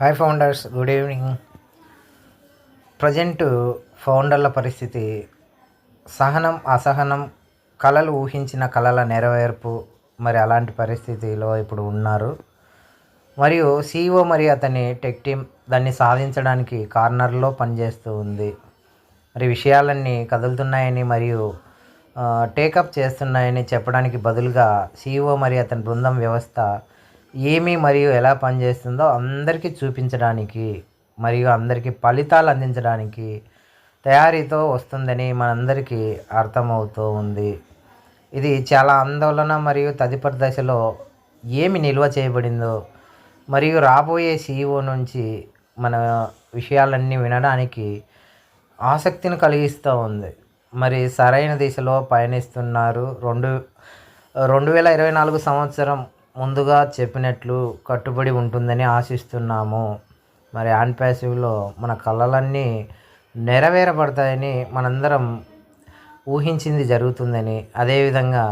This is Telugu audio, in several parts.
Hi founders good evening present ఫౌండర్ల పరిస్థితి సహనం అసహనం కళలు ఊహించిన కళల నెరవేర్పు మరి అలాంటి పరిస్థితిలో ఇప్పుడు ఉన్నారు. మరియు సీఈఓ మరియు అతని టెక్ టీమ్ దాన్ని సాధించడానికి కార్నర్లో పనిచేస్తూ ఉంది. మరి విషయాలన్నీ కదులుతున్నాయని మరియు టేకప్ చేస్తున్నాయని చెప్పడానికి బదులుగా సీఈఓ మరి అతని బృందం వ్యవస్థ ఏమి మరియు ఎలా పనిచేస్తుందో అందరికీ చూపించడానికి మరియు అందరికీ ఫలితాలు అందించడానికి తయారీతో వస్తుందని మనందరికీ అర్థమవుతూ ఉంది. ఇది చాలా ఆందోళన మరియు తదుపరి దశలో ఏమి నిల్వ చేయబడిందో మరియు రాబోయే సీఈఓ నుంచి మన విషయాలన్నీ వినడానికి ఆసక్తిని కలిగిస్తూ ఉంది. మరి సరైన దిశలో పయనిస్తున్నారు. రెండు రెండు వేల ఇరవై నాలుగు సంవత్సరం ముందుగా చెప్పినట్లు కట్టుబడి ఉంటుందని ఆశిస్తున్నాము. మరి ఆన్ ప్యాసివ్లో మన కళలన్నీ నెరవేరబడతాయని మనందరం ఊహించింది జరుగుతుందని అదేవిధంగా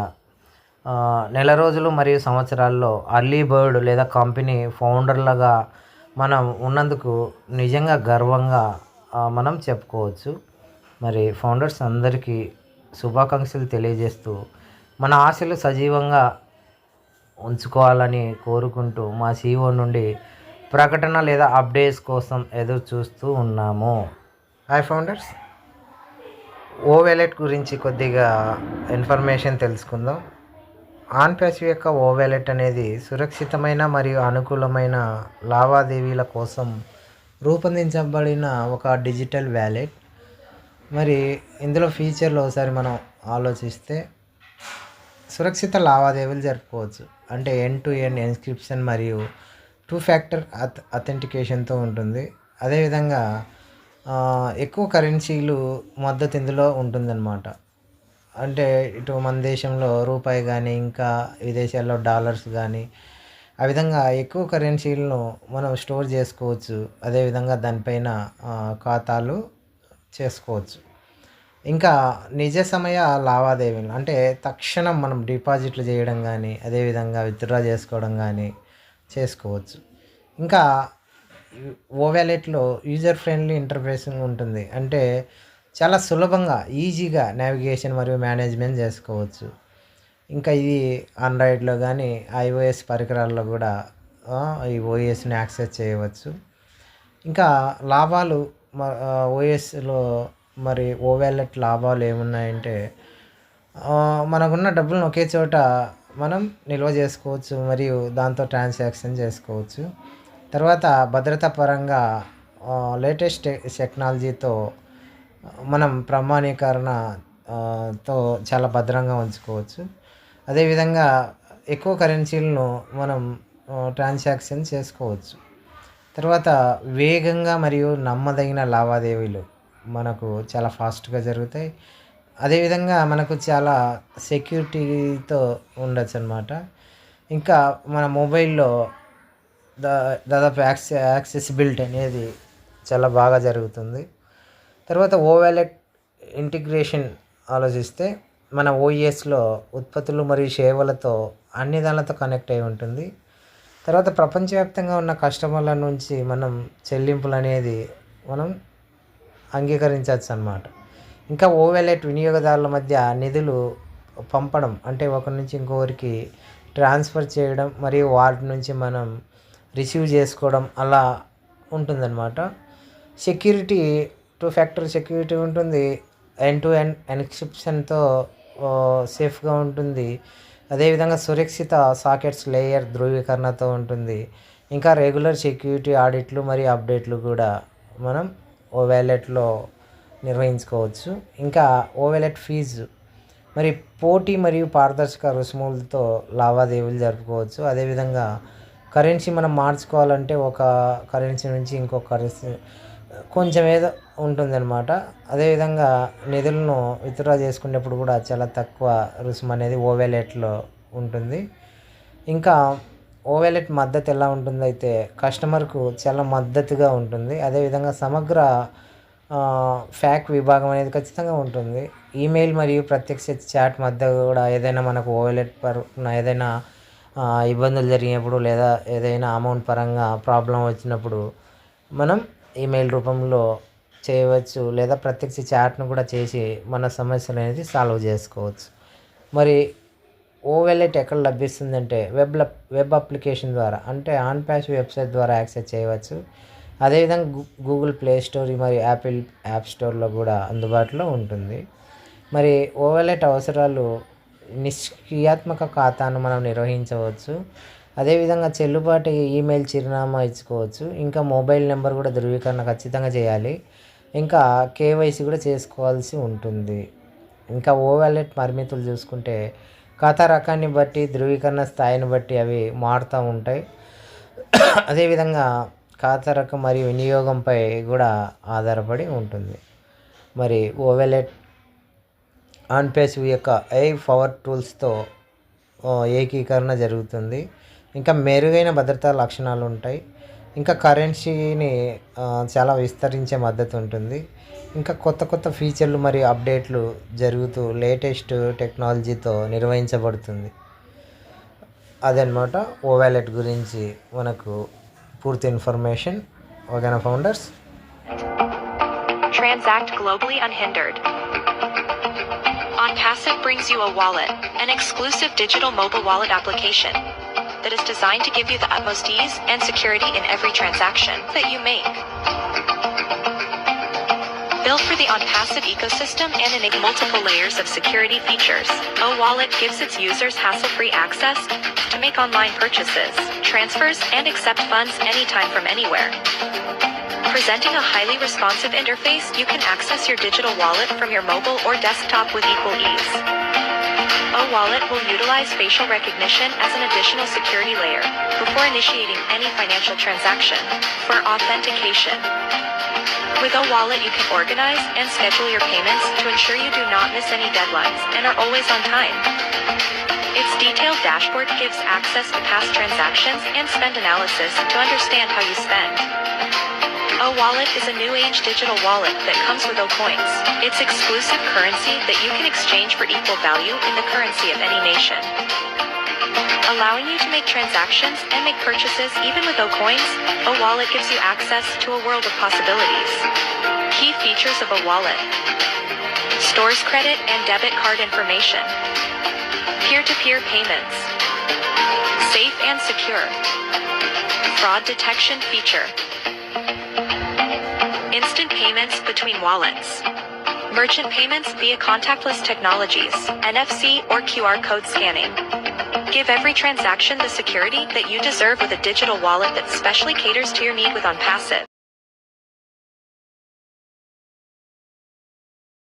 నెల రోజులు మరియు సంవత్సరాల్లో అర్లీ బర్డ్ లేదా కంపెనీ ఫౌండర్లుగా మనం ఉన్నందుకు నిజంగా గర్వంగా మనం చెప్పుకోవచ్చు. మరి ఫౌండర్స్ అందరికీ శుభాకాంక్షలు తెలియజేస్తూ మన ఆశలు సజీవంగా ఉంచుకోవాలని కోరుకుంటూ మా సీఈఓ నుండి ప్రకటన లేదా అప్డేట్స్ కోసం ఎదురు చూస్తూ ఉన్నాము. హాయ్ ఫౌండర్స్ ఓ వ్యాలెట్ గురించి కొద్దిగా ఇన్ఫర్మేషన్ తెలుసుకుందాం. ఆన్ ప్యాసివ్ యొక్క ఓ వ్యాలెట్ అనేది సురక్షితమైన మరియు అనుకూలమైన లావాదేవీల కోసం రూపొందించబడిన ఒక డిజిటల్ వ్యాలెట్ మరి ఇందులో ఫీచర్లు ఒకసారి మనం ఆలోచిస్తే సురక్షిత లావాదేవీలు జరుపుకోవచ్చు. అంటే ఎన్ టు ఎన్ ఎన్స్క్రిప్షన్ మరియు టూ ఫ్యాక్టర్ అథ్ అథెంటికేషన్తో ఉంటుంది. అదేవిధంగా ఎక్కువ కరెన్సీలు మద్దతు ఇందులో ఉంటుందన్నమాట. అంటే ఇటు మన దేశంలో రూపాయి కానీ ఇంకా విదేశాల్లో డాలర్స్ కానీ ఆ విధంగా ఎక్కువ కరెన్సీలను మనం స్టోర్ చేసుకోవచ్చు. అదేవిధంగా దానిపైన ఖాతాలు చేసుకోవచ్చు. ఇంకా నిజ సమయ లావాదేవీలు అంటే తక్షణం మనం డిపాజిట్లు చేయడం కానీ అదేవిధంగా విత్డ్రా చేసుకోవడం కానీ చేసుకోవచ్చు. ఇంకా ఓ వ్యాలెట్లో యూజర్ ఫ్రెండ్లీ ఇంటర్ఫేసింగ్ ఉంటుంది. అంటే చాలా సులభంగా ఈజీగా నావిగేషన్ మరియు మేనేజ్మెంట్ చేసుకోవచ్చు. ఇంకా ఇది ఆండ్రాయిడ్లో కానీ ఐఓఎస్ పరికరాల్లో కూడా ఈ ఓఎస్ని యాక్సెస్ చేయవచ్చు. ఇంకా లాభాలు ఓఎస్లో మరి ఓ వ్యాలెట్ లాభాలు ఏమున్నాయంటే మనకున్న డబ్బులను ఒకే చోట మనం నిల్వ చేసుకోవచ్చు మరియు దాంతో ట్రాన్సాక్షన్ చేసుకోవచ్చు. తర్వాత భద్రతా పరంగా లేటెస్ట్ టెక్నాలజీతో మనం ప్రమాణీకరణ తో చాలా భద్రంగా ఉంచుకోవచ్చు. అదేవిధంగా ఎక్కువ కరెన్సీలను మనం ట్రాన్సాక్షన్ చేసుకోవచ్చు. తర్వాత వేగంగా మరియు నమ్మదగిన లావాదేవీలు. మనకు చాలా ఫాస్ట్గా జరుగుతాయి. అదేవిధంగా మనకు చాలా సెక్యూరిటీతో ఉండొచ్చు అనమాట ఇంకా మన మొబైల్లో దా దాదాపు యాక్సె యాక్సెసిబిలిటీ అనేది చాలా బాగా జరుగుతుంది. తర్వాత ఓ వ్యాలెట్ ఇంటిగ్రేషన్ ఆలోచిస్తే మన ఓఈఎస్లో ఉత్పత్తులు మరియు సేవలతో అన్ని దానిలతో కనెక్ట్ అయి ఉంటుంది. తర్వాత ప్రపంచవ్యాప్తంగా ఉన్న కస్టమర్ల నుంచి మనం చెల్లింపులు అనేది మనం అంగీకరించవచ్చు అన్నమాట ఇంకా ఓవెలెట్ వినియోగదారుల మధ్య నిధులు పంపడం అంటే ఒకరి నుంచి ఇంకొకరికి ట్రాన్స్ఫర్ చేయడం మరియు వాటి నుంచి మనం రిసీవ్ చేసుకోవడం అలా ఉంటుందన్నమాట. సెక్యూరిటీ టూ ఫ్యాక్టర్ సెక్యూరిటీ ఉంటుంది. ఎన్ టు ఎన్ ఎన్క్రిప్షన్తో సేఫ్గా ఉంటుంది. అదేవిధంగా సురక్షిత సాకెట్స్ లేయర్ ధృవీకరణతో ఉంటుంది. ఇంకా రెగ్యులర్ సెక్యూరిటీ ఆడిట్లు మరియు అప్డేట్లు కూడా మనం ఓ వ్యాలెట్లో నిర్వహించుకోవచ్చు. ఇంకా ఓ వ్యాలెట్ ఫీజు. మరి పోటీ మరియు పారదర్శక రుసుములతో లావాదేవీలు జరుపుకోవచ్చు. అదేవిధంగా కరెన్సీ మనం మార్చుకోవాలంటే ఒక కరెన్సీ నుంచి ఇంకొక కరెన్సీ కొంచెం ఏదో ఉంటుందన్నమాట. అదేవిధంగా నిధులను విత్డ్రా చేసుకునేప్పుడు కూడా చాలా తక్కువ రుసుము అనేది ఓవెలెట్లో ఉంటుంది. ఇంకా ఓవెలెట్ మద్దతు ఎలా ఉంటుందైతే అయితే కస్టమర్కు చాలా మద్దతుగా ఉంటుంది. అదేవిధంగా సమగ్ర ఫ్యాక్ విభాగం అనేది ఖచ్చితంగా ఉంటుంది. ఈమెయిల్ మరియు ప్రత్యక్ష చాట్ మధ్య కూడా ఏదైనా మనకు ఓవెలెట్ వ్యాలెట్ పరున ఏదైనా ఇబ్బందులు జరిగినప్పుడు లేదా ఏదైనా అమౌంట్ పరంగా ప్రాబ్లం వచ్చినప్పుడు మనం ఈమెయిల్ రూపంలో చేయవచ్చు లేదా ప్రత్యక్ష చాట్ను కూడా చేసి మన సమస్యలు అనేది సాల్వ్ చేసుకోవచ్చు. మరి ఓవెలెట్ ఎక్కడ లభిస్తుందంటే వెబ్ వెబ్ అప్లికేషన్ ద్వారా అంటే ఆన్ ప్యాస్ వెబ్సైట్ ద్వారా యాక్సెస్ చేయవచ్చు. అదేవిధంగా గూగుల్ ప్లే స్టోర్ మరియు యాపిల్ యాప్ స్టోర్లో కూడా అందుబాటులో ఉంటుంది. మరి ఓవెలెట్ అవసరాలు నిష్క్రియాత్మక ఖాతాను మనం నిర్వహించవచ్చు. అదేవిధంగా చెల్లుబాటు ఈమెయిల్ చిరునామా ఇచ్చుకోవచ్చు. ఇంకా మొబైల్ నెంబర్ కూడా ధృవీకరణ ఖచ్చితంగా చేయాలి. ఇంకా కేవైసీ కూడా చేసుకోవాల్సి ఉంటుంది. ఇంకా ఓ వ్యాలెట్ పరిమితులు చూసుకుంటే కథ రకాన్ని బట్టి ధృవీకరణ స్థాయిని బట్టి అవి మారుతూ ఉంటాయి. అదేవిధంగా ఖాతా రకం మరియు వినియోగంపై కూడా ఆధారపడి ఉంటుంది. మరి ఓవెలెట్ ఆన్పేస్ యొక్క ఐ పవర్ టూల్స్తో ఏకీకరణ జరుగుతుంది. ఇంకా మెరుగైన భద్రతా లక్షణాలు ఉంటాయి ఇంకా కరెన్సీని చాలా విస్తరించే మద్దతు ఉంటుంది. ఇంకా కొత్త కొత్త ఫీచర్లు మరియు అప్డేట్లు జరుగుతూ లేటెస్ట్ టెక్నాలజీతో నిర్వహించబడుతుంది. అదనమాట ఓ వ్యాలెట్ గురించి మనకు పూర్తి ఇన్ఫర్మేషన్ ఓకేనా founders Transact globally unhindered. OnPassive brings you a wallet, an exclusive digital mobile wallet application. That is designed to give you the utmost ease and security in every transaction that you make. Built for the OnPassive ecosystem and enable multiple layers of security features, O Wallet gives its users hassle-free access to make online purchases, transfers, and accept funds anytime from anywhere. Presenting a highly responsive interface, you can access your digital wallet from your mobile or desktop with equal ease. O Wallet will utilize facial recognition as an additional security layer before initiating any financial transaction for authentication. With O Wallet, you can organize and schedule your payments to ensure you do not miss any deadlines and are always on time. Its detailed dashboard gives access to past transactions and spend analysis to understand how you spend. O Wallet is a new age digital wallet that comes with O Coins, its exclusive currency that you can exchange for equal value in the currency of any nation. Allowing you to make transactions and make purchases even with O Coins, O Wallet gives you access to a world of possibilities. Key features of O Wallet stores credit and debit card information, peer to peer payments, safe and secure, fraud detection feature. Instant payments between wallets. Merchant payments via contactless technologies, NFC or QR code scanning. Give every transaction the security that you deserve with a digital wallet that specially caters to your need with OnPassive.